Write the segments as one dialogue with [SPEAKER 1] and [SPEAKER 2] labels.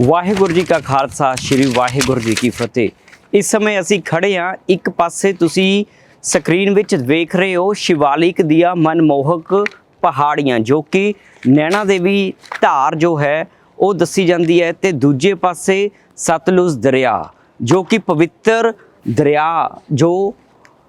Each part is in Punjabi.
[SPEAKER 1] ਵਾਹਿਗੁਰੂ ਜੀ ਕਾ ਖਾਲਸਾ, ਸ੍ਰੀ ਵਾਹਿਗੁਰੂ ਜੀ ਕੀ ਫਤਿਹ। ਇਸ ਸਮੇਂ ਅਸੀਂ ਖੜੇ ਹਾਂ, ਇੱਕ ਪਾਸੇ ਤੁਸੀਂ ਸਕਰੀਨ ਵਿੱਚ ਵੇਖ ਰਹੇ ਹੋ ਸ਼ਿਵਾਲਿਕ ਦੀਆਂ ਮਨਮੋਹਕ ਪਹਾੜੀਆਂ, ਜੋ ਕਿ ਨੈਣਾ ਦੇਵੀ ਧਾਰ ਜੋ ਹੈ, ਉਹ ਦੱਸੀ ਜਾਂਦੀ ਹੈ ਤੇ ਦੂਜੇ ਪਾਸੇ ਸਤਲੁਜ ਦਰਿਆ, ਜੋ ਕਿ ਪਵਿੱਤਰ ਦਰਿਆ, ਜੋ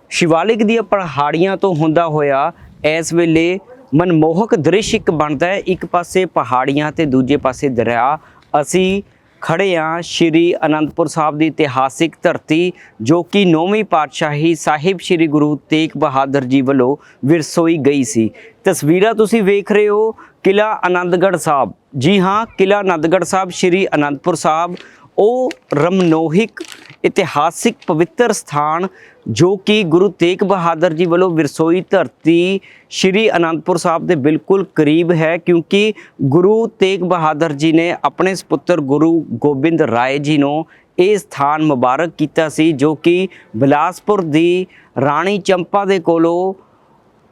[SPEAKER 1] ਸ਼ਿਵਾਲਿਕ ਦੀਆਂ ਪਹਾੜੀਆਂ ਤੋਂ ਹੁੰਦਾ ਹੋਇਆ, ਇਸ ਵੇਲੇ ਮਨਮੋਹਕ ਦ੍ਰਿਸ਼ ਇੱਕ ਬਣਦਾ ਹੈ, ਇੱਕ ਪਾਸੇ ਪਹਾੜੀਆਂ ਤੇ ਦੂਜੇ ਪਾਸੇ ਦਰਿਆ ਅਸੀਂ ਖੜੇ ਹਾਂ ਸ਼੍ਰੀ ਅਨੰਦਪੁਰ ਸਾਹਿਬ ਦੀ ਇਤਿਹਾਸਿਕ ਧਰਤੀ, ਜੋ ਕਿ ਨੌਵੀਂ ਪਾਤਸ਼ਾਹੀ ਸਾਹਿਬ ਸ਼੍ਰੀ ਗੁਰੂ ਤੇਗ ਬਹਾਦਰ ਜੀ ਵੱਲੋਂ ਵਿਰਸੋਈ ਗਈ ਸੀ। ਤਸਵੀਰਾਂ ਤੁਸੀਂ ਵੇਖ ਰਹੇ ਹੋ ਕਿਲਾ ਆਨੰਦਗੜ੍ਹ ਸਾਹਿਬ। ਜੀ ਹਾਂ ਕਿਲਾ ਆਨੰਦਗੜ੍ਹ ਸਾਹਿਬ, ਸ਼੍ਰੀ ਅਨੰਦਪੁਰ ਸਾਹਿਬ। ਉਹ ਰਮਨੋਹਿਕ ਇਤਿਹਾਸਿਕ ਪਵਿੱਤਰ ਸਥਾਨ ਜੋ ਕਿ ਗੁਰੂ ਤੇਗ ਬਹਾਦਰ ਜੀ ਵੱਲੋਂ ਵਿਰਸੋਈ ਧਰਤੀ ਸ਼੍ਰੀ ਅਨੰਦਪੁਰ ਸਾਹਿਬ ਦੇ ਬਿਲਕੁਲ ਕਰੀਬ ਹੈ, ਕਿਉਂਕਿ ਗੁਰੂ ਤੇਗ ਬਹਾਦਰ ਜੀ ਨੇ ਆਪਣੇ ਸੁਪੁੱਤਰ ਗੁਰੂ ਗੋਬਿੰਦ ਰਾਏ ਜੀ ਨੂੰ ਇਹ ਸਥਾਨ ਮੁਬਾਰਕ ਕੀਤਾ ਸੀ, ਜੋ ਕਿ ਬਿਲਾਸਪੁਰ ਦੀ ਰਾਣੀ ਚੰਪਾ ਦੇ ਕੋਲੋਂ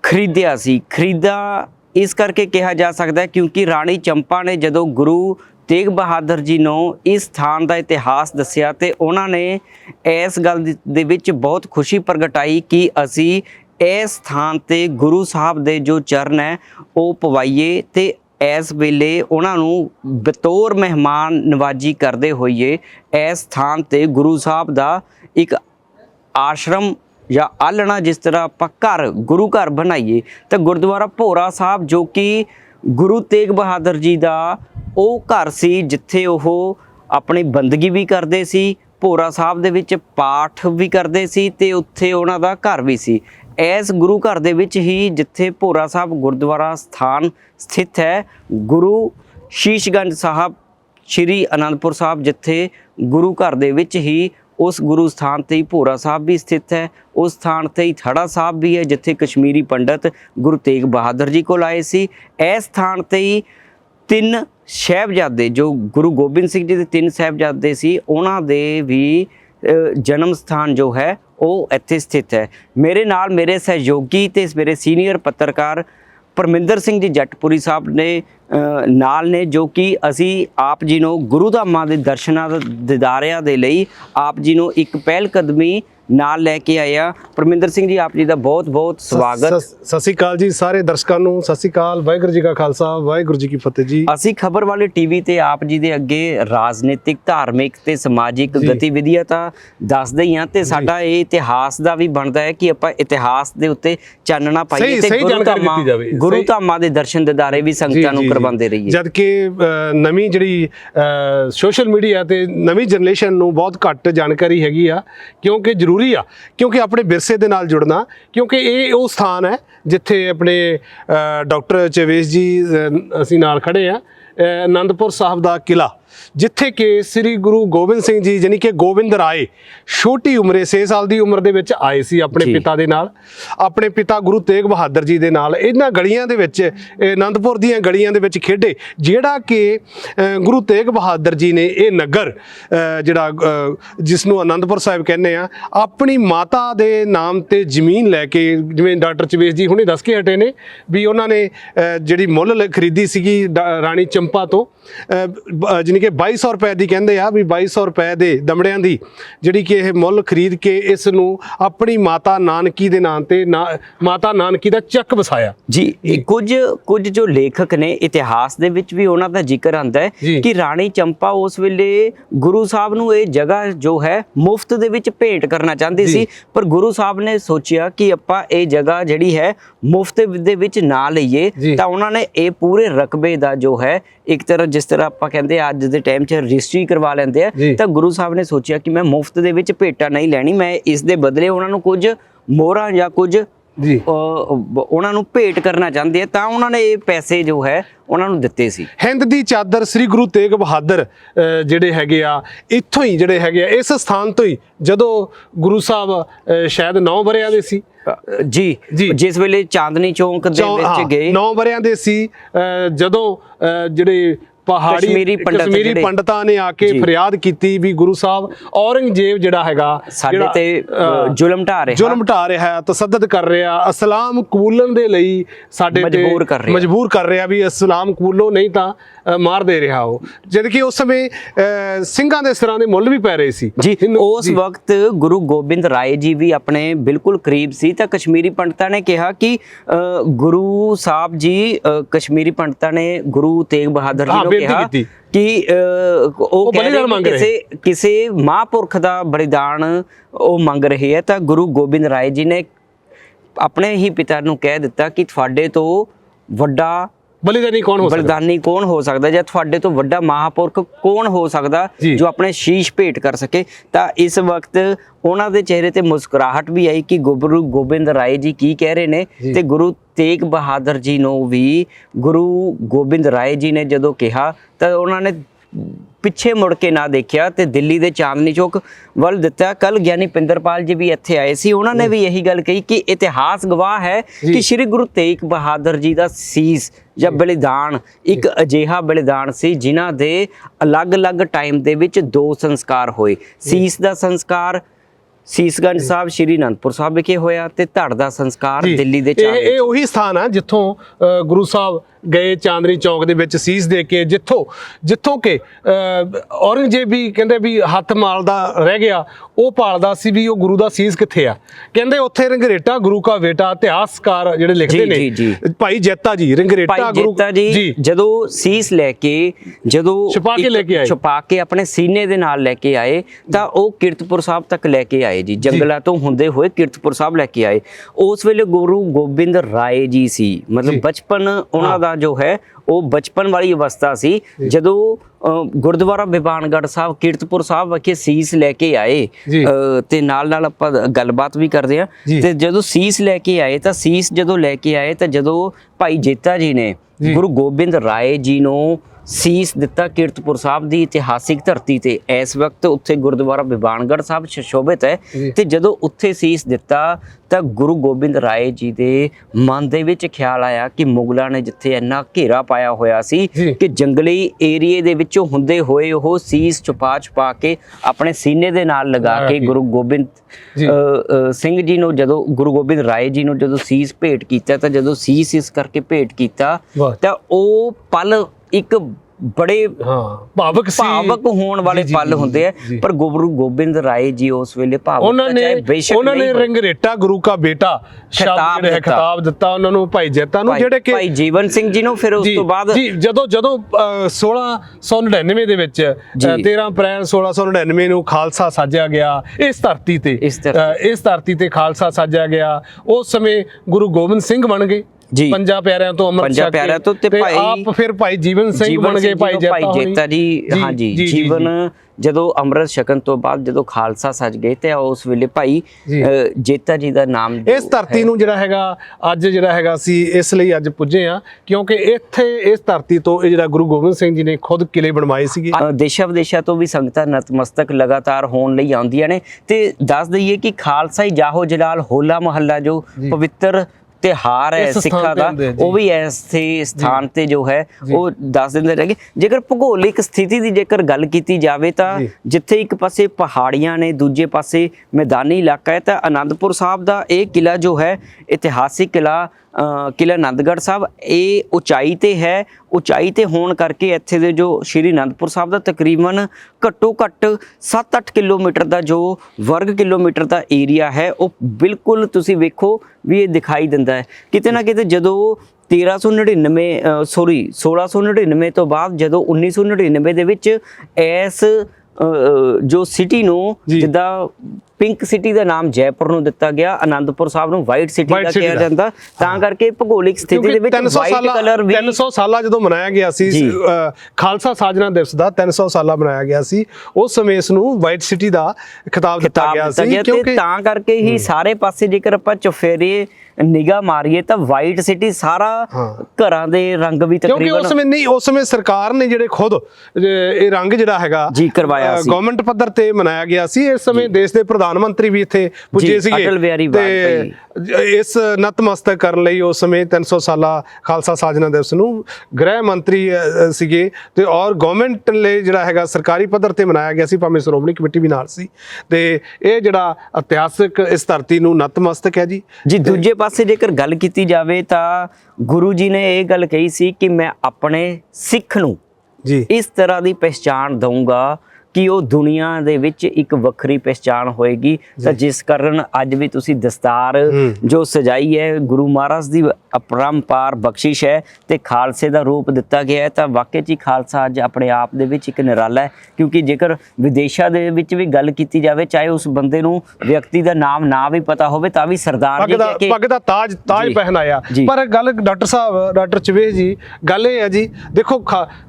[SPEAKER 1] ਖਰੀਦਿਆ ਸੀ। ਖਰੀਦਾ ਇਸ ਕਰਕੇ ਕਿਹਾ ਜਾ ਸਕਦਾ ਹੈ ਕਿਉਂਕਿ ਰਾਣੀ ਚੰਪਾ ਨੇ ਜਦੋਂ ਗੁਰੂ ਤੇਗ ਬਹਾਦਰ ਜੀ ਨੂੰ ਇਸ ਸਥਾਨ ਦਾ ਇਤਿਹਾਸ ਦੱਸਿਆ ਤੇ ਉਹਨਾਂ ਨੇ ਇਸ ਗੱਲ ਦੇ ਵਿੱਚ ਬਹੁਤ ਖੁਸ਼ੀ ਪ੍ਰਗਟਾਈ ਕਿ ਅਸੀਂ ਇਸ ਸਥਾਨ ਤੇ ਗੁਰੂ ਸਾਹਿਬ ਦੇ ਜੋ ਚਰਨ ਹੈ, ਉਹ ਪਵਾਈਏ ਤੇ ਇਸ ਵੇਲੇ ਉਹਨਾਂ ਨੂੰ ਬਤੌਰ ਮਹਿਮਾਨ ਨਵਾਜੀ ਕਰਦੇ ਹੋਈਏ ਇਸ ਸਥਾਨ ਤੇ ਗੁਰੂ ਸਾਹਿਬ ਦਾ ਇੱਕ ਆਸ਼ਰਮ ਜਾਂ ਆਲਣਾ ਜਿਸ ਤਰ੍ਹਾਂ ਆਪਾਂ ਘਰ, ਗੁਰੂ ਘਰ ਬਣਾਈਏ, ਤਾਂ ਗੁਰਦੁਆਰਾ ਭੋਰਾ ਸਾਹਿਬ ਜੋ ਕਿ ਗੁਰੂ ਤੇਗ ਬਹਾਦਰ ਜੀ ਦਾ ਉਹ ਘਰ ਸੀ ਜਿੱਥੇ ਉਹ ਆਪਣੀ ਬੰਦਗੀ ਵੀ ਕਰਦੇ ਸੀ, ਭੋਰਾ ਸਾਹਿਬ ਦੇ ਵਿੱਚ ਪਾਠ ਵੀ ਕਰਦੇ ਸੀ ਤੇ ਉੱਥੇ ਉਹਨਾਂ ਦਾ ਘਰ ਵੀ ਸੀ। ਇਸ ਗੁਰੂ ਘਰ ਦੇ ਵਿੱਚ ਹੀ ਜਿੱਥੇ ਭੋਰਾ ਸਾਹਿਬ ਗੁਰਦੁਆਰਾ ਸਥਾਨ ਸਥਿਤ ਹੈ, ਗੁਰੂ ਸ਼ੀਸ਼ਗੰਜ ਸਾਹਿਬ, ਸ਼੍ਰੀ ਅਨੰਦਪੁਰ ਸਾਹਿਬ ਜਿੱਥੇ ਗੁਰੂ ਘਰ ਦੇ ਵਿੱਚ ਹੀ ਉਸ ਗੁਰੂ ਸਥਾਨ ਤੇ ਹੀ ਭੋਰਾ ਸਾਹਿਬ ਵੀ ਸਥਿਤ ਹੈ। ਉਸ ਸਥਾਨ ਤੇ ਹੀ ਥੜਾ ਸਾਹਿਬ ਵੀ ਹੈ, ਜਿੱਥੇ ਕਸ਼ਮੀਰੀ ਪੰਡਤ ਗੁਰੂ ਤੇਗ ਬਹਾਦਰ ਜੀ ਕੋਲ ਆਏ ਸੀ। ਇਸ ਸਥਾਨ ਤੇ ਹੀ ਤਿੰਨ ਸਹਿਬਜ਼ਾਦੇ, ਜੋ ਗੁਰੂ ਗੋਬਿੰਦ ਸਿੰਘ ਜੀ ਦੇ ਤਿੰਨ ਸਹਿਬਜ਼ਾਦੇ ਸੀ, ਉਹਨਾਂ ਦੇ ਵੀ ਜਨਮ ਸਥਾਨ ਜੋ ਹੈ, ਉਹ ਇੱਥੇ ਸਥਿਤ ਹੈ। ਮੇਰੇ ਨਾਲ ਮੇਰੇ ਸਹਿਯੋਗੀ ਤੇ ਮੇਰੇ ਸੀਨੀਅਰ ਪੱਤਰਕਾਰ ਪਰਮਿੰਦਰ ਸਿੰਘ ਜੀ ਜੱਟਪੁਰੀ ਸਾਹਿਬ ਨੇ ਨਾਲ ਨੇ, ਜੋ ਕਿ ਅਸੀਂ ਆਪ ਜੀ ਨੂੰ ਗੁਰੂ ਧਾਮਾਂ ਦੇ ਦਰਸ਼ਨਾਂ ਦੇ ਦਿਦਾਰਿਆਂ ਦੇ ਲਈ ਆਪ ਜੀ ਨੂੰ ਇੱਕ ਪਹਿਲ ਕਦਮੀ ਨਾਲ ਲੈ ਕੇ ਆਏ ਆ। ਪਰਮਿੰਦਰ ਸਿੰਘ ਜੀ ਆਪ ਜੀ ਦਾ ਬਹੁਤ ਬਹੁਤ ਸਵਾਗਤ।
[SPEAKER 2] ਸਤਿ ਸ਼੍ਰੀ ਅਕਾਲ ਜੀ ਸਾਰੇ ਦਰਸ਼ਕਾਂ ਨੂੰ। ਸਤਿ ਸ਼੍ਰੀ ਅਕਾਲ ਵਾਹਿਗੁਰੂ ਜੀ ਕਾ ਖਾਲਸਾ ਵਾਹਿਗੁਰੂ ਜੀ ਕੀ ਫਤਿਹ ਜੀ।
[SPEAKER 1] ਅਸੀਂ ਖਬਰ ਵਾਲੇ ਟੀਵੀ ਤੇ ਆਪ ਜੀ ਦੇ ਅੱਗੇ ਰਾਜਨੀਤਿਕ ਧਾਰਮਿਕ ਤੇ ਸਮਾਜਿਕ। ਗਤੀਵਿਧੀਆਂ ਤਾਂ ਦੱਸਦੇ ਹੀ ਹਾਂ ਤੇ ਸਾਡਾ ਇਹ ਇਤਿਹਾਸ ਦਾ ਵੀ ਬਣਦਾ ਹੈ ਕਿ ਆਪਾਂ ਇਤਿਹਾਸ ਦੇ ਉੱਤੇ ਚਾਨਣਾ ਪਾਈਏ ਤੇ ਗੁਰੂ ਧਾਮਾਂ। ਗੁਰੂ ਧਾਮਾਂ ਦੇ ਦਰਸ਼ਨ ਦਿਦਾਰੇ ਵੀ ਸੰਗਤਾਂ ਨੂੰ ਕਰਵਾਉਂਦੇ ਰਹੀਏ।
[SPEAKER 2] ਜਦ ਕਿ ਨਵੀਂ ਜਿਹੜੀ ਸੋਸ਼ਲ ਮੀਡੀਆ ਤੇ ਨਵੀਂ ਜਨਰੇਸ਼ਨ ਨੂੰ ਬਹੁਤ ਘੱਟ ਜਾਣਕਾਰੀ ਹੈਗੀ ਆ ਕਿਉਂਕਿ ਜ਼ਰੂਰੀ ਆ, ਕਿਉਂਕਿ ਆਪਣੇ ਵਿਰਸੇ ਦੇ ਨਾਲ ਜੁੜਨਾ, ਕਿਉਂਕਿ ਇਹ ਉਹ ਸਥਾਨ ਹੈ ਜਿੱਥੇ ਆਪਣੇ ਡਾਕਟਰ ਚਵੇਸ਼ ਜੀ ਅਸੀਂ ਨਾਲ ਖੜੇ ਆ ਅਨੰਦਪੁਰ ਸਾਹਿਬ ਦਾ ਕਿਲਾ ਜਿੱਥੇ ਕਿ ਸ੍ਰੀ ਗੁਰੂ ਗੋਬਿੰਦ ਸਿੰਘ ਜੀ ਜਾਨੀ ਕਿ ਗੋਬਿੰਦ ਰਾਏ ਛੋਟੀ ਉਮਰੇ 6 ਸਾਲ ਦੀ ਉਮਰ ਦੇ ਵਿੱਚ ਆਏ ਸੀ ਆਪਣੇ। ਪਿਤਾ ਦੇ ਨਾਲ ਆਪਣੇ ਪਿਤਾ ਗੁਰੂ ਤੇਗ ਬਹਾਦਰ ਜੀ ਦੇ ਨਾਲ ਇਹਨਾਂ ਗਲੀਆਂ ਦੇ ਵਿੱਚ ਇਹ ਆਨੰਦਪੁਰ ਦੀਆਂ ਗਲੀਆਂ ਦੇ ਵਿੱਚ ਖੇਡੇ ਜਿਹੜਾ ਕਿ ਗੁਰੂ ਤੇਗ ਬਹਾਦਰ ਜੀ ਨੇ ਇਹ ਨਗਰ ਜਿਹੜਾ ਜਿਸ ਨੂੰ ਆਨੰਦਪੁਰ ਸਾਹਿਬ ਕਹਿੰਦੇ ਆ ਆਪਣੀ ਮਾਤਾ ਦੇ ਨਾਮ ਤੇ ਜ਼ਮੀਨ ਲੈ ਕੇ ਜਿਵੇਂ ਡਾਕਟਰ ਚਵੇਸ਼ ਜੀ ਹੁਣੇ ਦੱਸ ਕੇ ਹਟੇ ਨੇ ਵੀ ਉਹਨਾਂ ਨੇ ਜਿਹੜੀ ਮੁੱਲ ਖਰੀਦੀ ਸੀਗੀ ਰਾਣੀ ਚੰਪਾ ਤੋਂ ਬ- ਜਾਣੀ ਕਿ 2200 ਰੁਪਏ ਦੀ ਕਹਿੰਦੇ ਆ ਵੀ 2200 ਰੁਪਏ ਦੇ ਦਮੜਿਆਂ ਦੀ ਜਿਹੜੀ ਕਿ ਇਹ ਮੁੱਲ ਖਰੀਦ ਕੇ ਇਸ ਨੂੰ ਆਪਣੀ ਮਾਤਾ ਨਾਨਕੀ ਦੇ ਨਾਂ ਤੇ ਮਾਤਾ ਨਾਨਕੀ ਦਾ ਚੱਕ ਵਸਾਇਆ
[SPEAKER 1] ਜੀ ਕੁਝ ਕੁਝ ਜੋ ਲੇਖਕ ਨੇ ਇਤਿਹਾਸ ਦੇ ਵਿੱਚ ਵੀ ਉਹਨਾਂ ਦਾ ਜ਼ਿਕਰ ਆਂਦਾ ਹੈ। ਕਿ ਰਾਣੀ ਚੰਪਾ ਉਸ ਵੇਲੇ ਗੁਰੂ ਸਾਹਿਬ ਨੂੰ ਇਹ ਜਗ੍ਹਾ ਜੋ ਹੈ ਮੁਫਤ ਦੇ ਵਿੱਚ ਭੇਂਟ ਕਰਨਾ ਚਾਹੁੰਦੀ। ਸੀ ਪਰ ਗੁਰੂ ਸਾਹਿਬ ਨੇ ਸੋਚਿਆ ਕਿ ਆਪਾਂ ਇਹ ਜਗ੍ਹਾ ਜਿਹੜੀ ਹੈ ਮੁਫਤ ਦੇ ਵਿੱਚ ਨਾ ਲਈਏ। ਤਾਂ ਉਹਨਾਂ ਨੇ ਇਹ ਪੂਰੇ ਰਕਬੇ ਦਾ ਜੋ ਹੈ ਇੱਕ ਤਰ੍ਹਾਂ ਜਿਸ ਤਰ੍ਹਾਂ ਆਪਾਂ ਕਹਿੰਦੇ ਅੱਜ ਦੇ ਟਾਈਮ 'ਚ ਰਜਿਸਟਰੀ ਕਰਵਾ ਲੈਂਦੇ ਆ। ਤਾਂ ਗੁਰੂ ਸਾਹਿਬ ਨੇ ਸੋਚਿਆ ਕਿ ਮੈਂ ਮੁਫਤ ਦੇ ਵਿੱਚ ਭੇਟਾ ਨਹੀਂ ਲੈਣੀ ਮੈਂ ਇਸ ਦੇ ਬਦਲੇ ਉਹਨਾਂ ਨੂੰ ਕੁਝ ਮੋਹਰਾਂ ਜਾਂ ਕੁਝ
[SPEAKER 2] ਜੀ
[SPEAKER 1] ਉਹਨਾਂ ਨੂੰ ਭੇਟ ਕਰਨਾ ਚਾਹੁੰਦੇ ਆ ਤਾਂ ਉਹਨਾਂ ਨੇ ਇਹ ਪੈਸੇ ਜੋ ਹੈ ਉਹਨਾਂ ਨੂੰ ਦਿੱਤੇ ਸੀ
[SPEAKER 2] ਹਿੰਦ ਦੀ ਚਾਦਰ ਸ੍ਰੀ ਗੁਰੂ ਤੇਗ ਬਹਾਦਰ ਜਿਹੜੇ ਹੈਗੇ ਆ ਇੱਥੋਂ ਹੀ ਜਿਹੜੇ ਹੈਗੇ ਆ ਇਸ ਸਥਾਨ ਤੋਂ ਹੀ ਜਦੋਂ ਗੁਰੂ ਸਾਹਿਬ ਸ਼ਾਇਦ 9 ਵਰਿਆਂ ਦੇ ਸੀ
[SPEAKER 1] ਜੀ। ਜਿਸ ਵੇਲੇ ਚਾਂਦਨੀ ਚੌਂਕ ਦੇ ਵਿੱਚ ਗਏ
[SPEAKER 2] 9 ਵਰਿਆਂ ਦੇ ਸੀ ਜਦੋਂ ਜਿਹੜੇ ਪਹਾੜੀ
[SPEAKER 1] ਕਸ਼ਮੀਰੀ ਪੰਡਤ
[SPEAKER 2] ਕਸ਼ਮੀਰੀ ਪੰਡਤਾਂ ਨੇ ਆ ਕੇ। ਫਰਿਆਦ ਕੀਤੀ ਵੀ ਗੁਰੂ ਸਾਹਿਬ ਔਰੰਗਜ਼ੇਬ ਜਿਹੜਾ ਹੈਗਾ
[SPEAKER 1] ਸਾਡੇ ਤੇ ਜ਼ੁਲਮ ਢਾ ਰਿਹਾ
[SPEAKER 2] ਜ਼ੁਲਮ ਢਾ ਰਿਹਾ ਤਸੱਦਦ ਕਰ ਰਿਹਾ ਇਸਲਾਮ ਕਬੂਲਣ ਦੇ ਲਈ ਸਾਡੇ ਤੇ
[SPEAKER 1] ਮਜਬੂਰ ਕਰ ਰਿਹਾ।
[SPEAKER 2] ਮਜਬੂਰ ਕਰ ਰਿਹਾ ਵੀ ਇਸਲਾਮ ਕਬੂਲੋ ਨਹੀਂ ਤਾਂ ਮਾਰ ਦੇ ਰਿਹਾ ਉਹ ਜਦ ਕਿ ਉਸ ਸਮੇਂ ਸਿੰਘਾਂ ਦੇ ਸਿਰਾਂ ਦੇ ਮੁੱਲ ਵੀ ਪੈ ਰਹੇ ਸੀ
[SPEAKER 1] ਜੀ ਉਸ। ਵਕਤ ਗੁਰੂ ਗੋਬਿੰਦ ਰਾਏ ਜੀ ਵੀ ਆਪਣੇ ਬਿਲਕੁਲ ਕਰੀਬ ਸੀ ਤਾਂ ਕਸ਼ਮੀਰੀ ਪੰਡਤਾਂ ਨੇ ਕਿਹਾ ਕਿ ਗੁਰੂ ਸਾਹਿਬ ਜੀ ਕਸ਼ਮੀਰੀ ਪੰਡਤਾਂ ਨੇ ਗੁਰੂ ਤੇਗ ਬਹਾਦਰ ਜੀ ਨੂੰ ਕਿਹਾ। ਕਿ ਉਹ
[SPEAKER 2] ਉਹ
[SPEAKER 1] ਕਹਿ ਰਹੇ
[SPEAKER 2] ਬਲੀਦਾਨ
[SPEAKER 1] ਕਿ
[SPEAKER 2] ਮੰਗ ਰਹੇ।
[SPEAKER 1] ਕਿਸੇ ਕਿਸੇ ਮਹਾਂਪੁਰਖ ਦਾ ਬਲੀਦਾਨ ਉਹ ਮੰਗ ਰਹੇ ਹੈ ਤਾਂ ਗੁਰੂ ਗੋਬਿੰਦ ਰਾਏ ਜੀ ਨੇ ਆਪਣੇ ਹੀ ਪਿਤਾ ਨੂੰ ਕਹਿ ਦਿੱਤਾ ਕਿ ਤੁਹਾਡੇ ਤੋਂ ਵੱਡਾ
[SPEAKER 2] ਬਲੀਦਾਨੀ ਕੌਣ ਹੋ ਸਕਦਾ
[SPEAKER 1] ਬਲਿਦਾਨੀ ਕੌਣ ਹੋ ਸਕਦਾ ਜਾਂ ਤੁਹਾਡੇ ਤੋਂ ਵੱਡਾ ਮਹਾਪੁਰਖ ਕੌਣ ਹੋ ਸਕਦਾ
[SPEAKER 2] ਜੀ।
[SPEAKER 1] ਆਪਣੇ ਸ਼ੀਸ਼ ਭੇਟ ਕਰ ਸਕੇ ਤਾਂ ਇਸ ਵਕਤ ਉਹਨਾਂ ਦੇ ਚਿਹਰੇ ਤੇ ਮੁਸਕਰਾਹਟ ਵੀ ਆਈ ਕਿ ਗੁਰੂ ਗੋਬਿੰਦ ਰਾਏ ਜੀ ਕੀ ਕਹਿ ਰਹੇ ਨੇ। ਤੇ ਗੁਰੂ ਤੇਗ ਬਹਾਦਰ ਜੀ ਨੂੰ ਵੀ ਗੁਰੂ ਗੋਬਿੰਦ ਰਾਏ ਜੀ ਨੇ ਜਦੋਂ ਕਿਹਾ ਤਾਂ ਉਹਨਾਂ ਨੇ ਪਿੱਛੇ ਮੁੜ ਕੇ ਨਾ ਦੇਖਿਆ ਤੇ ਦਿੱਲੀ ਦੇ ਚਾਂਦਨੀ ਚੌਕ ਵੱਲ ਦਿੱਤਾ। ਕੱਲ ਗਿਆਨੀ ਪਿੰਦਰਪਾਲ ਜੀ ਵੀ ਇੱਥੇ ਆਏ ਸੀ। ਉਹਨਾਂ ਨੇ ਵੀ ਇਹੀ ਗੱਲ ਕਹੀ ਕਿ ਇਤਿਹਾਸ ਗਵਾਹ ਹੈ। ਕਿ ਸ੍ਰੀ ਗੁਰੂ ਤੇਗ ਬਹਾਦਰ ਜੀ ਦਾ ਸੀਸ ਜਾਂ ਬਲੀਦਾਨ ਇੱਕ ਅਜਿਹਾ ਬਲੀਦਾਨ ਸੀ ਜਿਨ੍ਹਾਂ ਦੇ ਅਲੱਗ-ਅਲੱਗ ਟਾਈਮ ਦੇ ਵਿੱਚ ਦੋ ਸੰਸਕਾਰ ਹੋਏ। ਸੀਸ ਦਾ ਸੰਸਕਾਰ ਸੀਸਗੰਜ ਸਾਹਿਬ ਸ਼੍ਰੀ ਅਨੰਦਪੁਰ ਸਾਹਿਬ ਵਿਖੇ ਹੋਇਆ ਤੇ ਧੜ ਦਾ ਸੰਸਕਾਰ। ਦਿੱਲੀ ਦੇ ਚਾਂਦਨੀ
[SPEAKER 2] ਇਹ ਉਹੀ ਸਥਾਨ ਆ ਜਿੱਥੋਂ ਗੁਰੂ ਸਾਹਿਬ ਗਏ ਚਾਂਦਨੀ ਚੌਕ ਦੇ ਵਿੱਚ ਸੀਸ ਦੇ ਕੇ ਜਿੱਥੋਂ ਜਿੱਥੋਂ ਕਿ ਔਰੰਗਜ਼ੇਬ ਵੀ ਕਹਿੰਦੇ ਵੀ ਹੱਥ ਮਾਲਦਾ ਰਹਿ ਗਿਆ ਉਹ ਭਾਲਦਾ ਸੀ ਵੀ ਉਹ ਗੁਰੂ ਦਾ ਸੀਸ ਕਿੱਥੇ ਆ ਕਹਿੰਦੇ ਉੱਥੇ ਰੰਗਰੇਟਾ ਗੁਰੂ ਕਾ ਬੇਟਾ ਇਤਿਹਾਸਕਾਰ ਜਿਹੜੇ ਲਿਖਦੇ ਨੇ। ਭਾਈ ਜੈਤਾ ਜੀ ਰੰਗਰੇਟਾ ਗੁਰੂ
[SPEAKER 1] ਜੀ ਜਦੋਂ ਸੀਸ ਲੈ ਕੇ ਜਦੋਂ
[SPEAKER 2] ਛੁਪਾ ਕੇ ਲੈ ਕੇ ਆਏ।
[SPEAKER 1] ਛੁਪਾ ਕੇ ਆਪਣੇ ਸੀਨੇ ਦੇ ਨਾਲ ਲੈ ਕੇ ਆਏ ਤਾਂ ਉਹ ਕੀਰਤਪੁਰ ਸਾਹਿਬ ਤੱਕ ਲੈ ਕੇ ਆਏ ਜੀ ਜੰਗਲਾਂ ਤੋਂ ਹੁੰਦੇ ਹੋਏ ਕੀਰਤਪੁਰ ਸਾਹਿਬ ਲੈ ਕੇ ਆਏ ਉਸ ਵੇਲੇ ਗੁਰੂ ਗੋਬਿੰਦ ਰਾਏ ਜੀ ਸੀ। ਮਤਲਬ ਬਚਪਨ ਉਹਨਾਂ ਦਾ ਜੋ ਹੈ ਉਹ ਬਚਪਨ ਵਾਲੀ ਅਵਸਥਾ ਸੀ ਜਦੋਂ ਗੁਰਦੁਆਰਾ ਬਿਬਾਨਗੜ੍ਹ ਸਾਹਿਬ ਕੀਰਤਪੁਰ ਸਾਹਿਬ ਵਿਖੇ ਸੀਸ ਲੈ ਕੇ ਆਏ ਤੇ ਨਾਲ ਨਾਲ ਆਪਾਂ ਗੱਲਬਾਤ ਵੀ ਕਰਦੇ ਆ। ਤੇ ਜਦੋਂ ਸੀਸ ਲੈ ਕੇ ਆਏ ਤਾਂ ਸੀਸ ਜਦੋਂ ਲੈ ਕੇ ਆਏ ਤਾਂ ਜਦੋਂ ਭਾਈ ਜੇਤਾ ਜੀ ਨੇ। ਗੁਰੂ ਗੋਬਿੰਦ ਰਾਏ ਜੀ ਨੂੰ ਸੀਸ ਦਿੱਤਾ ਕੀਰਤਪੁਰ ਸਾਹਿਬ ਦੀ ਇਤਿਹਾਸਿਕ ਧਰਤੀ ਤੇ ਇਸ ਵਕਤ ਉੱਥੇ ਗੁਰਦੁਆਰਾ ਬਿਬਾਨਗੜ੍ਹ ਸਾਹਿਬ ਸ਼ੋਭਿਤ ਹੈ। ਤੇ ਜਦੋਂ ਉੱਥੇ ਸੀਸ ਦਿੱਤਾ ਤਾਂ ਗੁਰੂ ਗੋਬਿੰਦ ਰਾਏ ਜੀ ਦੇ ਮਨ ਦੇ ਵਿੱਚ ਖਿਆਲ ਆਇਆ ਕਿ ਮੁਗਲਾਂ ਨੇ ਜਿੱਥੇ ਇੰਨਾ ਘੇਰਾ ਪਾਇਆ ਹੋਇਆ ਸੀ। ਕਿ ਜੰਗਲੀ ਏਰੀਏ ਦੇ ਵਿੱਚੋਂ ਹੁੰਦੇ ਹੋਏ ਉਹ ਸੀਸ ਛੁਪਾ ਛੁਪਾ ਕੇ ਆਪਣੇ ਸੀਨੇ ਦੇ ਨਾਲ ਲਗਾ ਕੇ। ਗੁਰੂ ਗੋਬਿੰਦ ਸਿੰਘ ਜੀ ਨੂੰ ਜਦੋਂ ਗੁਰੂ ਗੋਬਿੰਦ ਰਾਏ ਜੀ ਨੂੰ ਜਦੋਂ ਸੀਸ ਭੇਟ ਕੀਤਾ ਤਾਂ ਜਦੋਂ ਸੀਸ ਇਸ ਕਰਕੇ ਭੇਟ ਕੀਤਾ। ਤਾਂ ਉਹ ਪਲ ਇੱਕ ਬੜੇ
[SPEAKER 2] ਹਾਂ ਭਾਵਕ ਸੀ
[SPEAKER 1] ਭਾਵਕ ਹੋਣ ਵਾਲੇ ਪਲ ਹੁੰਦੇ ਆ। ਪਰ ਗੁਰੂ ਗੋਬਿੰਦ ਰਾਏ ਜੀ ਉਸ ਵੇਲੇ ਭਾਵੁਕ
[SPEAKER 2] ਉਹਨਾਂ
[SPEAKER 1] ਤਾਂ
[SPEAKER 2] ਨੇ
[SPEAKER 1] ਚਾਹੇ ਬੇਸ਼ੱਕ
[SPEAKER 2] ਉਹਨਾਂ ਨੇ। ਰੰਗਰੇਟਾ ਗੁਰੂ ਕਾ ਬੇਟਾ ਸ਼ਬਦ ਜਿਹੜੇ। ਖਿਤਾਬ ਦਿੱਤਾ ਉਹਨਾਂ ਨੂੰ ਭਾਈ ਜੈਤਾ ਨੂੰ ਜਿਹੜੇ ਕਿ
[SPEAKER 1] ਭਾਈ ਜੀਵਨ ਸਿੰਘ ਜੀ ਨੂੰ ਫਿਰ ਉਸ ਤੋਂ ਬਾਅਦ
[SPEAKER 2] ਜੀ ਜਦੋਂ ਜਦੋਂ ਅ, 1699 ਦੇ ਵਿੱਚ ਅ,
[SPEAKER 1] ਜੀ।
[SPEAKER 2] 13 ਅਪ੍ਰੈਲ 1699 ਨੂੰ ਖਾਲਸਾ ਸਾਜਿਆ ਗਿਆ ਇਸ ਧਰਤੀ ਤੇ
[SPEAKER 1] ਇਸ ਧਰਤੀ
[SPEAKER 2] ਤੇ ਖਾਲਸਾ ਸਾਜਿਆ ਗਿਆ ਉਸ ਸਮੇਂ ਗੁਰੂ ਗੋਬਿੰਦ ਸਿੰਘ ਬਣ ਗਏ
[SPEAKER 1] ਜੀ।
[SPEAKER 2] ਪੰਜਾਂ ਪਿਆਰਿਆਂ ਤੋਂ ਅੰਮ੍ਰਿਤ
[SPEAKER 1] ਪੰਜਾਂ ਪਿਆਰਿਆਂ ਤੋਂ ਤੇ ਭਾਈ-
[SPEAKER 2] ਆਪ ਫਿਰ ਭਾਈ ਜੀਵਨ ਸਿੰਘ ਬਣ ਗਏ ਭਾਈ ਜੈਤਾ
[SPEAKER 1] ਜੀ ਹਾਂਜੀ ਜੀਵਨ। ਜਦੋਂ ਅੰਮ੍ਰਿਤ ਛਕਣ ਤੋਂ ਬਾਅਦ ਜਦੋਂ ਖਾਲਸਾ ਸਜ ਗਏ ਤੇ ਉਸ ਵੇਲੇ ਭਾਈ ਜੇਤਾ ਜੀ ਦਾ ਨਾਮ
[SPEAKER 2] ਇਸ ਧਰਤੀ ਨੂੰ ਜਿਹੜਾ ਹੈਗਾ ਅੱਜ ਜਿਹੜਾ ਹੈਗਾ ਸੀ ਇਸ ਲਈ ਅੱਜ ਪੁੱਜੇ ਆ ਕਿਉਂਕਿ ਇੱਥੇ ਇਸ ਧਰਤੀ ਤੋਂ ਇਹ ਜਿਹੜਾ ਗੁਰੂ ਗੋਬਿੰਦ ਸਿੰਘ ਜੀ ਨੇ ਖੁਦ ਕਿਲੇ ਬਣਵਾਏ ਸੀਗੇ
[SPEAKER 1] ਦੇਸ਼ਾਂ ਵਿਦੇਸ਼ਾਂ ਤੋਂ ਵੀ ਸੰਗਤਾਂ ਨਤਮਸਤਕ ਲਗਾਤਾਰ ਹੋਣ ਲਈ ਆਉਂਦੀਆਂ ਨੇ ਤੇ ਦੱਸ ਦਈਏ ਕਿ ਖਾਲਸਾ ਹੀ ਜਾਹੋ ਜਲਾਲ ਹੋਲਾ ਮਹੱਲਾ ਜੀ। ਪਵਿੱਤਰ ਤਿਹਾਰ ਹੈ ਸਿੱਖਾਂ ਦਾ। ਉਹ ਵੀ ਐਸੇ ਸਥਾਨ ਤੇ ਜੋ ਹੈ। ਉਹ ਦੱਸ ਦਿੰਦੇ ਰਹਿਗੇ ਜੇਕਰ ਭੂਗੋਲਿਕ ਸਥਿਤੀ ਦੀ ਜੇਕਰ ਗੱਲ ਕੀਤੀ ਜਾਵੇ ਤਾਂ। ਜਿੱਥੇ ਇੱਕ ਪਾਸੇ ਪਹਾੜੀਆਂ ਨੇ ਦੂਜੇ ਪਾਸੇ ਮੈਦਾਨੀ ਇਲਾਕਾ ਹੈ ਤਾਂ ਆਨੰਦਪੁਰ ਸਾਹਿਬ ਦਾ ਇਹ ਕਿਲਾ ਜੋ ਹੈ ਇਤਿਹਾਸਿਕ ਕਿਲਾ ਕਿਲਾ ਆਨੰਦਗੜ੍ਹ ਸਾਹਿਬ, ਇਹ ਉਚਾਈ ਤੇ ਹੈ। ਉਚਾਈ ਤੇ ਹੋਣ ਕਰਕੇ ਇੱਥੇ ਦੇ ਜੋ ਸ਼੍ਰੀ ਅਨੰਦਪੁਰ ਸਾਹਿਬ ਦਾ ਤਕਰੀਬਨ ਘੱਟੋ ਘੱਟ 7-8 ਕਿਲੋਮੀਟਰ ਦਾ ਜੋ ਵਰਗ ਕਿਲੋਮੀਟਰ ਦਾ ਏਰੀਆ ਹੈ, ਉਹ ਬਿਲਕੁਲ ਤੁਸੀਂ ਵੇਖੋ ਵੀ ਇਹ ਦਿਖਾਈ ਦਿੰਦਾ ਹੈ। ਕਿਤੇ ਨਾ ਕਿਤੇ ਜਦੋਂ 1399 ਸੌਰੀ 1699 ਤੋਂ ਬਾਅਦ ਜਦੋਂ 1999 ਦੇ ਵਿੱਚ ਇਸ ਜੋ ਸਿਟੀ ਨੂੰ। ਜਿੱਦਾਂ ਪਿੰਕ ਸਿਟੀ ਦਾ ਨਾਮ ਜੈਪੁਰ ਨੂੰ ਦਿੱਤਾ ਗਿਆ ਆਨੰਦਪੁਰ ਸਾਹਿਬ ਨੂੰ ਵਾਈਟ ਸਿਟੀ ਦਾ ਕਿਹਾ। ਜਾਂਦਾ ਤਾਂ ਕਰਕੇ ਭੂਗੋਲਿਕ ਸਥਿਤੀ ਦੇ ਵਿੱਚ
[SPEAKER 2] 300
[SPEAKER 1] ਵਾਈਟ ਕਲਰ ਵੀ
[SPEAKER 2] 300 ਸਾਲਾ ਜਦੋਂ ਮਨਾਇਆ ਗਿਆ ਸੀ ਖਾਲਸਾ ਸਾਜਨਾ ਦਿਵਸ ਦਾ 300 ਸਾਲਾ ਮਨਾਇਆ ਗਿਆ ਸੀ ਉਸ ਸਮੇਂ ਇਸ ਨੂੰ ਵਾਈਟ ਸਿਟੀ ਦਾ ਖਿਤਾਬ ਦਿੱਤਾ ਗਿਆ ਸੀ ਕਿਉਂਕਿ
[SPEAKER 1] ਤਾਂ ਕਰਕੇ ਹੀ ਸਾਰੇ ਪਾਸੇ ਜੇਕਰ ਆਪਾਂ ਚੁਫੇਰੇ ਨਿਗਾਹ ਮਾਰੀਏ ਤਾਂ ਵਾਈਟ ਸਿਟੀ ਸਾਰਾ। ਘਰਾਂ ਦੇ ਰੰਗ ਵੀ
[SPEAKER 2] ਕਿਉਂਕਿ ਉਸ
[SPEAKER 1] ਤਕਰੀਬਨ
[SPEAKER 2] ਸਮੇਂ ਨਹੀਂ ਉਸ ਸਮੇਂ ਸਰਕਾਰ ਨੇ ਜਿਹੜੇ ਖੁਦ ਇਹ ਰੰਗ ਜਿਹੜਾ ਹੈਗਾ
[SPEAKER 1] ਜੀ, ਕਰਵਾਇਆ ਸੀ।
[SPEAKER 2] ਗਵਰਨਮੈਂਟ ਪੱਧਰ ਤੇ ਮਨਾਇਆ ਗਿਆ ਸੀ। ਇਸ ਸਮੇਂ ਦੇਸ਼ ਦੇ ਪ੍ਰਧਾਨ ਮੰਤਰੀ ਵੀ ਇੱਥੇ ਪੁੱਜੇ ਸੀਗੇ।
[SPEAKER 1] ਅਟਲ ਬਿਹਾਰੀ
[SPEAKER 2] ਇਸ ਨਤਮਸਤਕ ਕਰਨ ਲਈ ਉਸ ਸਮੇਂ 300 ਸਾਲਾ ਖਾਲਸਾ ਸਾਜਨਾ ਦਿਵਸ ਨੂੰ ਗ੍ਰਹਿ ਮੰਤਰੀ ਸੀਗੇ। ਤੇ ਔਰ ਗਵਰਨਮੈਂਟ ਲਈ ਜਿਹੜਾ ਹੈਗਾ ਸਰਕਾਰੀ ਪੱਧਰ ਤੇ ਮਨਾਇਆ ਗਿਆ ਸੀ। ਭਾਵੇਂ ਸ਼੍ਰੋਮਣੀ ਕਮੇਟੀ ਵੀ ਨਾਲ ਸੀ। ਤੇ ਇਹ ਜਿਹੜਾ ਇਤਿਹਾਸਕ ਇਸ ਧਰਤੀ ਨੂੰ ਨਤਮਸਤਕ ਹੈ ਜੀ।
[SPEAKER 1] ਜੀ ਦੂਜੇ ਪਾਸੇ ਜੇਕਰ ਗੱਲ ਕੀਤੀ ਜਾਵੇ ਤਾਂ ਗੁਰੂ ਜੀ ਨੇ ਇਹ ਗੱਲ ਕਹੀ ਸੀ ਕਿ ਮੈਂ ਆਪਣੇ ਸਿੱਖ ਨੂੰ
[SPEAKER 2] ਜੀ।
[SPEAKER 1] ਇਸ ਤਰ੍ਹਾਂ ਦੀ ਪਹਿਚਾਣ ਦਊਂਗਾ ਕਿ ਉਹ ਦੁਨੀਆ ਦੇ ਵਿੱਚ ਇੱਕ ਵੱਖਰੀ ਪਹਿਚਾਣ ਹੋਏਗੀ। ਤਾਂ ਜਿਸ ਕਾਰਨ ਅੱਜ ਵੀ ਤੁਸੀਂ ਦਸਤਾਰ ਜੋ ਸਜਾਈ ਹੈ ਗੁਰੂ ਮਹਾਰਾਜ ਦੀ ਅਪਰੰਪਾਰ ਬਖਸ਼ਿਸ਼ ਹੈ ਤੇ ਖਾਲਸੇ ਦਾ ਰੂਪ ਦਿੱਤਾ ਗਿਆ ਹੈ ਤਾਂ ਵਾਕਈ ਹੀ ਖਾਲਸਾ ਅੱਜ ਆਪਣੇ ਆਪ ਦੇ ਵਿੱਚ ਇੱਕ ਨਿਰਾਲਾ ਹੈ। ਕਿਉਂਕਿ ਜੇਕਰ ਵਿਦੇਸ਼ਾਂ ਦੇ ਵਿੱਚ ਵੀ ਗੱਲ ਕੀਤੀ ਜਾਵੇ ਚਾਹੇ ਉਸ ਬੰਦੇ ਨੂੰ ਵਿਅਕਤੀ ਦਾ ਨਾਮ ਨਾ ਵੀ ਪਤਾ ਹੋਵੇ ਤਾਂ ਵੀ ਸਰਦਾਰ ਜੀ ਕਹਿ ਕੇ
[SPEAKER 2] ਪੱਗ ਦਾ ਤਾਜ ਤਾਜ। ਪਹਿਨਾਇਆ। ਪਰ ਗੱਲ ਡਾਕਟਰ ਸਾਹਿਬ ਡਾਕਟਰ ਚਵੇ ਜੀ ਗੱਲ ਇਹ ਹੈ ਜੀ ਦੇਖੋ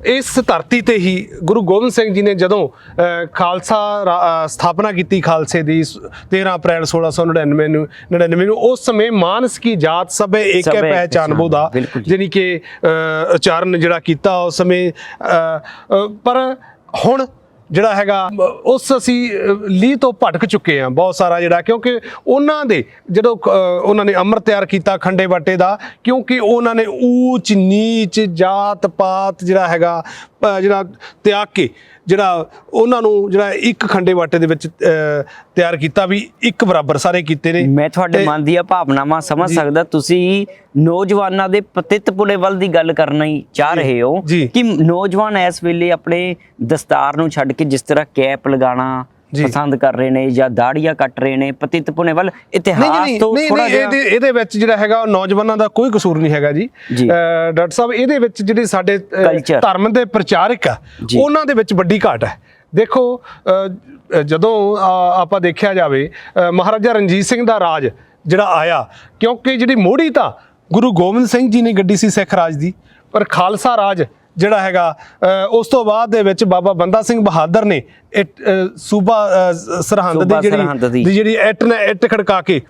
[SPEAKER 2] ਇਸ ਧਰਤੀ ਤੇ ਹੀ ਗੁਰੂ ਗੋਬਿੰਦ ਸਿੰਘ ਜੀ ਨੇ ਜਦੋਂ ਖਾਲਸਾ ਸਥਾਪਨਾ ਕੀਤੀ ਖਾਲਸੇ ਦੀ ਸ- 13 ਅਪ੍ਰੈਲ 1699 ਨੂੰ 99 ਨੂੰ ਉਸ ਸਮੇਂ ਮਾਨਸ ਕੀ ਜਾਤ ਸਭੇ ਏਕੈ
[SPEAKER 1] ਸਭੇ
[SPEAKER 2] ਪਹਿਚਾਨ ਬੋਦਾ
[SPEAKER 1] ਬਿਲਕੁਲ ਜੀ।
[SPEAKER 2] ਜਾਣੀ ਕਿ ਉਚਾਰਨ ਜਿਹੜਾ ਕੀਤਾ ਉਸ ਸਮੇਂ ਪਰ ਹੁਣ ਜਿਹੜਾ ਹੈਗਾ ਉਸ ਅਸੀਂ ਲੀਹ ਤੋਂ ਭਟਕ ਚੁੱਕੇ ਹਾਂ ਬਹੁਤ ਸਾਰਾ ਜਿਹੜਾ ਕਿਉਂਕਿ ਉਹਨਾਂ ਦੇ ਜਦੋਂ ਉਹਨਾਂ ਨੇ ਅੰਮ੍ਰਿਤ ਤਿਆਰ ਕੀਤਾ ਖੰਡੇ ਬਾਟੇ ਦਾ ਕਿਉਂਕਿ ਉਹਨਾਂ ਨੇ ਊਚ ਨੀਚ ਜਾਤ ਪਾਤ ਜਿਹੜਾ ਹੈਗਾ ਜਿਹੜਾ ਤਿਆਗ ਕੇ ਜਿਹੜਾ ਉਹਨਾਂ ਨੂੰ ਜਿਹੜਾ ਇੱਕ ਖੰਡੇ ਬਾਟੇ ਦੇ ਵਿੱਚ ਤਿਆਰ ਕੀਤਾ ਵੀ ਇੱਕ ਬਰਾਬਰ ਸਾਰੇ ਕੀਤੇ ਨੇ
[SPEAKER 1] ਮੈਂ ਤੁਹਾਡੇ ਮਨ ਦੀਆਂ ਭਾਵਨਾਵਾਂ ਸਮਝ। ਸਕਦਾ ਤੁਸੀਂ ਨੌਜਵਾਨਾਂ ਦੇ ਪਤਿਤਪੁਣੇ ਵੱਲ ਦੀ ਗੱਲ ਕਰਨਾ ਹੀ ਚਾਹ ਰਹੇ ਹੋ। ਕਿ ਨੌਜਵਾਨ ਇਸ ਵੇਲੇ ਆਪਣੇ ਦਸਤਾਰ ਨੂੰ ਛੱਡ ਕੇ ਜਿਸ ਤਰ੍ਹਾਂ ਕੈਪ ਲਗਾਉਣਾ
[SPEAKER 2] ਜੀ।
[SPEAKER 1] ਪਸੰਦ ਕਰ ਰਹੇ ਨੇ ਜਾਂ ਦਾੜੀਆਂ ਕੱਟ ਰਹੇ ਨੇ ਪਤਿਤਪੁਣੇ ਵੱਲ
[SPEAKER 2] ਨਹੀਂ
[SPEAKER 1] ਇਤਿਹਾਸ ਤੋਂ ਥੋੜਾ ਜਿਹਾ
[SPEAKER 2] ਇਹਦੇ ਇਹਦੇ ਵਿੱਚ ਜਿਹੜਾ ਹੈਗਾ ਉਹ ਨੌਜਵਾਨਾਂ ਦਾ ਕੋਈ ਕਸੂਰ ਨਹੀਂ ਹੈਗਾ ਜੀ ਡਾਕਟਰ ਸਾਹਿਬ ਇਹਦੇ ਵਿੱਚ ਜਿਹੜੇ ਸਾਡੇ। ਧਰਮ ਦੇ ਪ੍ਰਚਾਰਕ ਆ। ਉਹਨਾਂ ਦੇ ਵਿੱਚ ਵੱਡੀ ਘਾਟ ਹੈ ਦੇਖੋ ਜਦੋਂ ਆਪਾਂ ਦੇਖਿਆ ਜਾਵੇ ਮਹਾਰਾਜਾ ਰਣਜੀਤ ਸਿੰਘ ਦਾ ਰਾਜ ਜਿਹੜਾ ਆਇਆ ਕਿਉਂਕਿ ਜਿਹੜੀ ਮੋੜੀ ਤਾਂ ਗੁਰੂ ਗੋਬਿੰਦ ਸਿੰਘ ਜੀ ਨੇ ਗੱਡੀ ਸੀ ਸਿੱਖ ਰਾਜ ਦੀ ਪਰ ਖਾਲਸਾ ਰਾਜ ਜਿਹੜਾ ਹੈਗਾ ਉਸ ਤੋਂ ਬਾਅਦ ਦੇ ਵਿੱਚ ਬਾਬਾ ਬੰਦਾ ਸਿੰਘ ਬਹਾਦਰ ਨੇ ਸੂਬਾ ਸਰਹੰਦ
[SPEAKER 1] ਸੂਬਾ
[SPEAKER 2] ਦੀ
[SPEAKER 1] ਸਰਹੰਦ ਦੀ।
[SPEAKER 2] ਜਿਹੜੀ ਦੀ ਜਿਹੜੀ ਇੱਟ ਨੇ ਇੱਟ ਖੜਕਾ ਕੇ।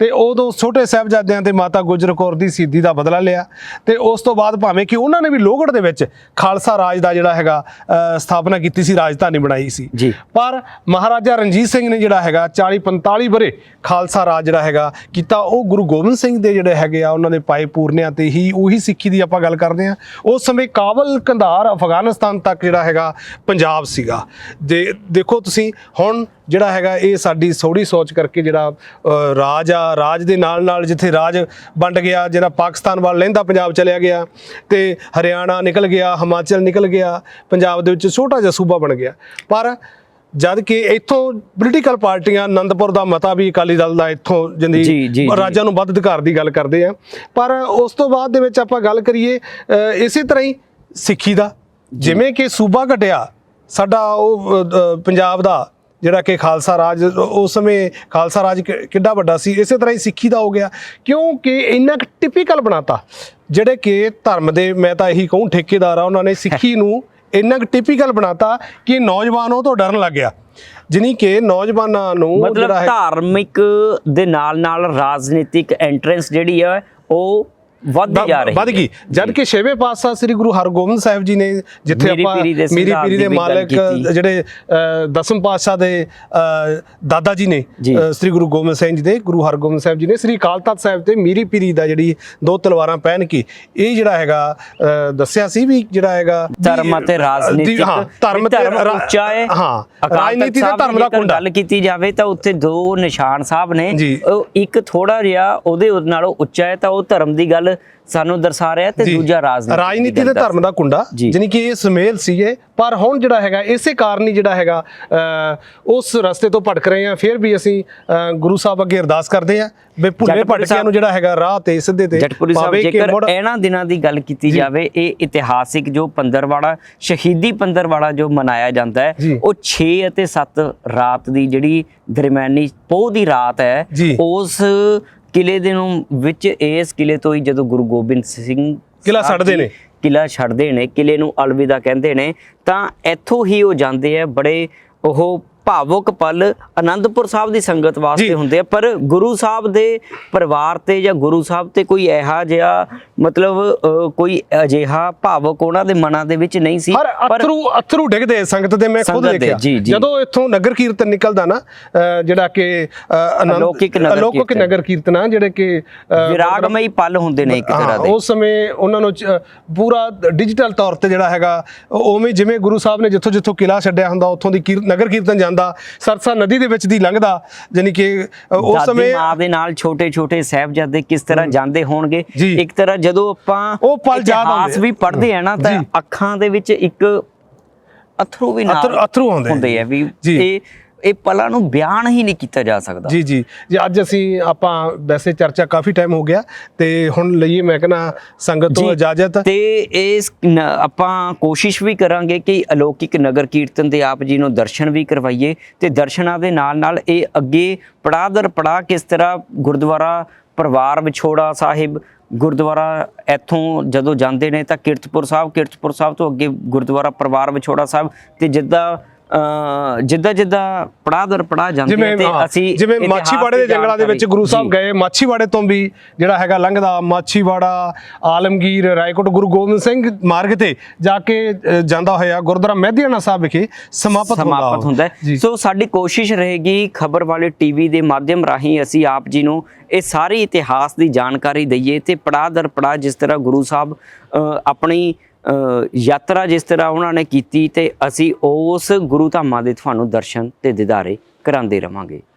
[SPEAKER 2] ਤੇ ਉਦੋਂ ਛੋਟੇ ਸਾਹਿਬਜ਼ਾਦਿਆਂ ਤੇ ਮਾਤਾ ਗੁਜਰ ਕੌਰ ਦੀ ਸਿੱਧੀ ਦਾ ਬਦਲਾ ਲਿਆ ਤੇ ਉਸ ਤੋਂ ਬਾਅਦ ਭਾਵੇਂ ਕਿ ਉਹਨਾਂ ਨੇ ਵੀ ਲੋਹਗੜ੍ਹ ਦੇ ਵਿੱਚ ਖਾਲਸਾ ਰਾਜ ਦਾ ਜਿਹੜਾ ਹੈਗਾ ਸਥਾਪਨਾ ਕੀਤੀ ਸੀ ਰਾਜਧਾਨੀ ਬਣਾਈ ਸੀ। ਪਰ ਮਹਾਰਾਜਾ ਰਣਜੀਤ ਸਿੰਘ ਨੇ ਜਿਹੜਾ ਹੈਗਾ 40 45 ਬਰੇ ਖਾਲਸਾ ਰਾਜ ਜਿਹੜਾ ਹੈਗਾ ਕੀਤਾ ਉਹ ਗੁਰੂ ਗੋਬਿੰਦ ਸਿੰਘ ਦੇ ਜਿਹੜੇ ਹੈਗੇ ਆ ਉਹਨਾਂ ਦੇ ਪਾਏ ਪੂਰਨਿਆਂ ਤੇ ਹੀ ਉਹੀ ਸਿੱਖੀ ਦੀ ਆਪਾਂ ਗੱਲ ਕਰਦੇ ਆ ਉਸ ਸਮੇਂ ਕਾਬਲ ਕੰਧਾਰ ਅਫਗਾਨਿਸਤਾਨ ਤੱਕ ਜਿਹੜਾ ਹੈਗਾ ਪੰਜਾਬ ਸੀਗਾ ਜੇ ਦੇਖੋ ਤੁਸੀਂ ਹੁਣ ਜਿਹੜਾ ਹੈਗਾ ਇਹ ਸਾਡੀ ਸੋੜੀ ਸੋਚ ਕਰਕੇ ਜਿਹੜਾ ਰਾਜ ਆ ਰਾਜ ਦੇ ਨਾਲ ਨਾਲ ਜਿੱਥੇ ਰਾਜ ਵੰਡ ਗਿਆ ਜਿਹੜਾ ਪਾਕਿਸਤਾਨ ਵੱਲ ਲਹਿੰਦਾ ਪੰਜਾਬ ਚਲਿਆ ਗਿਆ ਤੇ ਹਰਿਆਣਾ ਨਿਕਲ ਗਿਆ ਹਿਮਾਚਲ ਨਿਕਲ ਗਿਆ ਪੰਜਾਬ ਦੇ ਵਿੱਚ ਛੋਟਾ ਜਿਹਾ ਸੂਬਾ ਬਣ ਗਿਆ। ਪਰ ਜਦ ਕਿ ਇੱਥੋਂ ਪੋਲੀਟੀਕਲ ਪਾਰਟੀਆਂ ਆਨੰਦਪੁਰ ਦਾ ਮਤਾ ਵੀ ਅਕਾਲੀ ਦਲ ਦਾ ਇੱਥੋਂ ਜਿੰਦੀ। ਰਾਜਾਂ ਨੂੰ ਵੱਧ ਅਧਿਕਾਰ ਦੀ ਗੱਲ ਕਰਦੇ ਆ। ਪਰ ਉਸ ਤੋਂ ਬਾਅਦ ਦੇ ਵਿੱਚ ਆਪਾਂ ਗੱਲ ਕਰੀਏ ਇਸੇ ਤਰ੍ਹਾਂ ਹੀ ਸਿੱਖੀ ਦਾ। ਜਿਵੇਂ ਕਿ ਸੂਬਾ ਘਟਿਆ ਸਾਡਾ ਉਹ ਅ, ਪੰਜਾਬ ਦਾ ਜਿਹੜਾ ਕਿ ਖਾਲਸਾ ਰਾਜ ਉਸ ਸਮੇਂ ਖਾਲਸਾ ਰਾਜ ਕਿ- ਕਿੱਡਾ ਵੱਡਾ ਸੀ ਇਸੇ ਤਰ੍ਹਾਂ ਹੀ ਸਿੱਖੀ ਦਾ ਹੋ ਗਿਆ। ਕਿਉਂਕਿ ਇੰਨਾ ਟਿਪੀਕਲ ਬਣਾਤਾ ਜਿਹੜੇ ਕਿ ਧਰਮ ਦੇ ਮੈਂ ਤਾਂ ਇਹੀ ਕਹੂੰ ਠੇਕੇਦਾਰ ਆ ਉਹਨਾਂ ਨੇ ਸਿੱਖੀ ਨੂੰ ਇੰਨਾ ਟਿਪੀਕਲ ਬਣਾਤਾ ਕਿ ਨੌਜਵਾਨ ਉਹ ਤੋਂ ਡਰਨ ਲੱਗ ਗਿਆ। ਜਿਨੀ ਕਿ ਨੌਜਵਾਨਾਂ ਨੂੰ
[SPEAKER 1] ਮਤਲਬ
[SPEAKER 2] ਜਿਹੜਾ ਹੈ
[SPEAKER 1] ਧਾਰਮਿਕ ਦੇ ਨਾਲ ਨਾਲ ਰਾਜਨੀਤਿਕ ਐਂਟਰੈਂਸ ਜਿਹੜੀ ਹੈ ਉਹ ਵੱਧਦੀ ਜਾ ਰਹੀ
[SPEAKER 2] ਵੱਧ ਗਈ। ਜਦ ਕਿ ਛੇਵੇਂ ਪਾਤਸ਼ਾਹ ਸ੍ਰੀ ਗੁਰੂ ਹਰਗੋਬਿੰਦ ਸਾਹਿਬ ਜੀ ਨੇ ਜਿੱਥੇ ਆਪਾਂ ਮੀਰੀ ਪੀਰੀ
[SPEAKER 1] ਦੀ
[SPEAKER 2] ਮਾਲਕ। ਜਿਹੜੇ ਦਸਮ ਪਾਤਸ਼ਾਹ ਦੇ ਦਾਦਾ ਜੀ ਨੇ ਸ੍ਰੀ ਗੁਰੂ ਗੋਬਿੰਦ ਸਿੰਘ ਜੀ ਦੇ ਗੁਰੂ ਹਰਗੋਬਿੰਦ ਸਾਹਿਬ ਜੀ ਨੇ ਸ੍ਰੀ ਅਕਾਲ ਤਖਤ ਸਾਹਿਬ ਤੇ ਮੀਰੀ ਪੀਰੀ ਦਾ ਜਿਹੜੀ ਦੋ ਤਲਵਾਰਾਂ ਪਹਿਨ ਕੇ ਇਹ ਜਿਹੜਾ ਹੈਗਾ ਦੱਸਿਆ ਸੀ ਵੀ ਜਿਹੜਾ ਹੈਗਾ
[SPEAKER 1] ਧਰਮ ਅਤੇ ਰਾਜਨੀਤਿਕ
[SPEAKER 2] ਹਾਂ ਧਰਮ ਤੇ
[SPEAKER 1] ਉੱਚਾ ਹੈ।
[SPEAKER 2] ਹਾਂ ਰਾਜਨੀਤੀ ਤੇ ਧਰਮ ਦਾ ਕੁੰਡਾ।
[SPEAKER 1] ਗੱਲ ਕੀਤੀ ਜਾਵੇ ਤਾਂ ਉੱਥੇ ਦੋ ਨਿਸ਼ਾਨ ਸਾਹਿਬ ਨੇ। ਇੱਕ ਥੋੜਾ ਜਿਹਾ ਉਹਦੇ ਨਾਲੋਂ ਉੱਚਾ ਹੈ ਤਾਂ ਉਹ ਧਰਮ ਦੀ ਗੱਲ ਸਾਨੂੰ ਦਰਸਾ ਰਿਹਾ ਤੇ। ਦੂਜਾ ਰਾਜਨੀਤੀ
[SPEAKER 2] ਰਾਜਨੀਤੀ ਤੇ ਧਰਮ ਦਾ ਕੁੰਡਾ
[SPEAKER 1] ਜੀ।
[SPEAKER 2] ਜਾਣੀ ਕਿ ਇਹ ਸੁਮੇਲ ਸੀਗੇ ਪਰ ਹੁਣ ਜਿਹੜਾ ਹੈਗਾ ਇਸੇ ਕਾਰਨ ਹੀ ਜਿਹੜਾ ਹੈਗਾ ਉਸ ਰਸਤੇ ਤੋਂ ਭਟਕ ਰਹੇ ਆ ਫਿਰ ਵੀ ਅਸੀਂ ਗੁਰੂ ਸਾਹਿਬ ਅੱਗੇ ਅਰਦਾਸ ਕਰਦੇ ਆ ਵੀ ਭੁੱਲੇ ਭਟਕਿਆਂ ਨੂੰ ਜਿਹੜਾ ਹੈਗਾ ਰਾਹ ਤੇ ਸਿੱਧੇ ਤੇ
[SPEAKER 1] ਜਟਪੁਰੀ ਸਾਹਿਬ ਜੇਕਰ ਇਹਨਾਂ ਦਿਨਾਂ ਦੀ ਗੱਲ ਕੀਤੀ ਜਾਵੇ ਇਹ ਇਤਿਹਾਸਿਕ ਜੋ ਪੰਦਰਵਾੜਾ ਸ਼ਹੀਦੀ ਪੰਦਰਵਾੜਾ ਜੋ ਮਨਾਇਆ ਜਾਂਦਾ ਹੈ। ਉਹ 6 ਅਤੇ 7 ਰਾਤ ਦੀ ਜਿਹੜੀ ਦਰਮਿਆਨੀ ਪੋਹ ਦੀ ਰਾਤ ਹੈ। ਉਸ ਕਿਲੇ ਦੇ ਨੂੰ ਵਿੱਚ ਇਸ ਕਿਲੇ ਤੋਂ ਹੀ ਜਦੋਂ ਗੁਰੂ ਗੋਬਿੰਦ ਸਿੰਘ ਸਾਹਿਬ
[SPEAKER 2] ਛੱਡਦੇ ਨੇ।
[SPEAKER 1] ਕਿਲਾ ਛੱਡਦੇ ਨੇ ਕਿਲੇ ਨੂੰ ਅਲਵਿਦਾ ਕਹਿੰਦੇ ਨੇ ਤਾਂ ਇੱਥੋਂ ਹੀ ਉਹ ਜਾਂਦੇ ਆ ਬੜੇ ਉਹ ਭਾਵੁਕ ਪਲ ਆਨੰਦਪੁਰ ਸਾਹਿਬ ਦੀ ਸੰਗਤ ਵਾਸਤੇ। ਹੁੰਦੇ ਆ ਪਰ ਗੁਰੂ ਸਾਹਿਬ ਦੇ ਪਰਿਵਾਰ ਤੇ ਜਾਂ ਗੁਰੂ ਸਾਹਿਬ ਤੇ ਕੋਈ ਇਹੋ ਜਿਹਾ ਮਤਲਬ ਕੋਈ ਅਜਿਹਾ ਭਾਵੁਕ ਉਹਨਾਂ ਦੇ ਮਨਾਂ ਦੇ ਵਿੱਚ ਨਹੀਂ ਸੀ
[SPEAKER 2] ਹਰ ਅਥਰੂ ਅਥਰੂ ਡਿੱਗਦੇ ਸੰਗਤ ਦੇ ਮੈਂ ਖੁਦ ਦੇਖਿਆ। ਜਦੋਂ ਇੱਥੋਂ ਨਗਰ ਕੀਰਤਨ ਨਿਕਲਦਾ ਨਾ ਜਿਹੜਾ ਕਿ
[SPEAKER 1] ਅਲੌਕਿਕ ਨਗਰ
[SPEAKER 2] ਅਲੌਕਿਕ
[SPEAKER 1] ਕੀਰਤਨ।
[SPEAKER 2] ਨਗਰ ਕੀਰਤਨ ਆ ਜਿਹੜੇ ਕਿ
[SPEAKER 1] ਵਿਰਾਗਮਈ ਪਲ ਹੁੰਦੇ ਨੇ ਇੱਕ ਤਰ੍ਹਾਂ ਦੇ
[SPEAKER 2] ਉਸ ਸਮੇਂ ਉਹਨਾਂ ਨੂੰ ਪੂਰਾ ਡਿਜੀਟਲ ਤੌਰ ਤੇ ਜਿਹੜਾ ਹੈਗਾ ਉਵੇਂ ਜਿਵੇਂ ਗੁਰੂ ਸਾਹਿਬ ਨੇ ਜਿੱਥੋਂ ਜਿੱਥੋਂ ਕਿਲਾ ਛੱਡਿਆ ਹੁੰਦਾ ਉੱਥੋਂ ਦੀ ਨਗਰ ਕੀਰਤਨ ਜਾਂਦਾ ਸਰਸਾ ਨਦੀ ਦੇ ਵਿੱਚ ਦੀ ਲੰਘਦਾ ਯਾਨੀ ਕਿ ਉਸ
[SPEAKER 1] ਦਾਦੀ
[SPEAKER 2] ਸਮੇਂ
[SPEAKER 1] ਮਾਂ ਦੇ ਨਾਲ ਛੋਟੇ ਛੋਟੇ ਸਾਹਿਬਜ਼ਾਦੇ ਕਿਸ ਤਰ੍ਹਾਂ ਜਾਂਦੇ ਹੋਣਗੇ। ਇੱਕ ਤਰ੍ਹਾਂ ਜਦੋਂ ਆਪਾਂ
[SPEAKER 2] ਉਹ ਪਲ ਯਾਦ ਆਉਂਦੇ।
[SPEAKER 1] ਵੀ ਪੜ੍ਹਦੇ ਆ ਨਾ ਤਾਂ। ਅੱਖਾਂ ਦੇ ਵਿੱਚ ਇੱਕ ਅਥਰੂ ਵੀ ਨਾਲ
[SPEAKER 2] ਅਥਰੂ- ਆਉਂਦੇ।
[SPEAKER 1] ਹੁੰਦੇ ਆ ਵੀ
[SPEAKER 2] ਜੀ।
[SPEAKER 1] ਇਹ ਪਲਾਂ ਨੂੰ ਬਿਆਨ ਹੀ ਨਹੀਂ ਕੀਤਾ ਜਾ ਸਕਦਾ।
[SPEAKER 2] ਜੀ ਜੀ। ਜੀ ਅੱਜ ਅਸੀਂ ਆਪਾਂ ਵੈਸੇ ਚਰਚਾ ਕਾਫੀ ਟਾਈਮ ਹੋ ਗਿਆ ਤੇ ਹੁਣ ਲਈਏ ਮੈਂ ਕਹਿੰਦਾ ਸੰਗਤ ਤੋਂ ਇਜਾਜ਼ਤ।
[SPEAKER 1] ਤੇ ਇਸ ਆਪਾਂ ਕੋਸ਼ਿਸ਼ ਵੀ ਕਰਾਂਗੇ ਕਿ ਅਲੌਕਿਕ ਨਗਰ ਕੀਰਤਨ ਦੇ ਆਪ ਜੀ ਨੂੰ ਦਰਸ਼ਨ ਵੀ ਕਰਵਾਈਏ ਤੇ ਦਰਸ਼ਨਾਂ ਦੇ ਨਾਲ ਨਾਲ ਇਹ ਅੱਗੇ ਪੜਾਅ ਦਰ ਪੜਾਅ ਕਿਸ ਤਰ੍ਹਾਂ ਗੁਰਦੁਆਰਾ ਪਰਿਵਾਰ ਵਿਛੋੜਾ ਸਾਹਿਬ ਗੁਰਦੁਆਰਾ ਇੱਥੋਂ ਜਦੋਂ ਜਾਂਦੇ ਨੇ ਤਾਂ ਕੀਰਤਪੁਰ ਸਾਹਿਬ ਕੀਰਤਪੁਰ ਸਾਹਿਬ ਤੋਂ ਅੱਗੇ ਗੁਰਦੁਆਰਾ ਪਰਿਵਾਰ ਵਿਛੋੜਾ ਸਾਹਿਬ ਤੇ ਜਿੱਦਾਂ ਜਿੱਦਾਂ ਜਿੱਦਾਂ ਪੜਾਅ ਦਰ ਪੜਾਅ ਜਾਂਦੇ ਤੇ ਅਸੀਂ
[SPEAKER 2] ਜਿਵੇਂ ਮਾਛੀਵਾੜੇ ਦੇ ਜੰਗਲਾਂ ਦੇ ਵਿੱਚ ਗੁਰੂ ਸਾਹਿਬ। ਗਏ ਮਾਛੀਵਾੜੇ ਤੋਂ ਵੀ ਜਿਹੜਾ ਹੈਗਾ ਲੰਘਦਾ ਮਾਛੀਵਾੜਾ ਆਲਮਗੀਰ ਰਾਏਕੋਟ ਗੁਰੂ ਗੋਬਿੰਦ ਸਿੰਘ ਮਾਰਗ ਤੇ ਜਾ ਕੇ ਜਾਂਦਾ ਹੋਇਆ ਗੁਰਦੁਆਰਾ ਮਹਿਦੀਆਣਾ ਸਾਹਿਬ ਵਿਖੇ ਸਮਾਪਤ ਹੁੰਦਾ
[SPEAKER 1] ਸਮਾਪਤ ਹੁੰਦਾ ਸੋ ਸਾਡੀ ਕੋਸ਼ਿਸ਼ ਰਹੇਗੀ ਖਬਰ ਵਾਲੇ ਟੀਵੀ ਦੇ ਮਾਧਿਅਮ ਰਾਹੀਂ ਅਸੀਂ ਆਪ ਜੀ ਨੂੰ ਇਹ ਸਾਰੀ ਇਤਿਹਾਸ ਦੀ ਜਾਣਕਾਰੀ ਦਈਏ ਤੇ ਪੜਾਅ ਦਰ ਪੜਾਅ ਜਿਸ ਤਰ੍ਹਾਂ ਗੁਰੂ ਸਾਹਿਬ ਆਪਣੀ ਯਾਤਰਾ ਜਿਸ ਤਰ੍ਹਾਂ ਉਹਨਾਂ ਨੇ ਕੀਤੀ ਤੇ ਅਸੀਂ ਉਸ ਗੁਰੂ ਧਾਮਾਂ ਦੇ ਤੁਹਾਨੂੰ ਦਰਸ਼ਨ ਤੇ ਦਿਦਾਰੇ ਕਰਾਉਂਦੇ ਰਵਾਂਗੇ।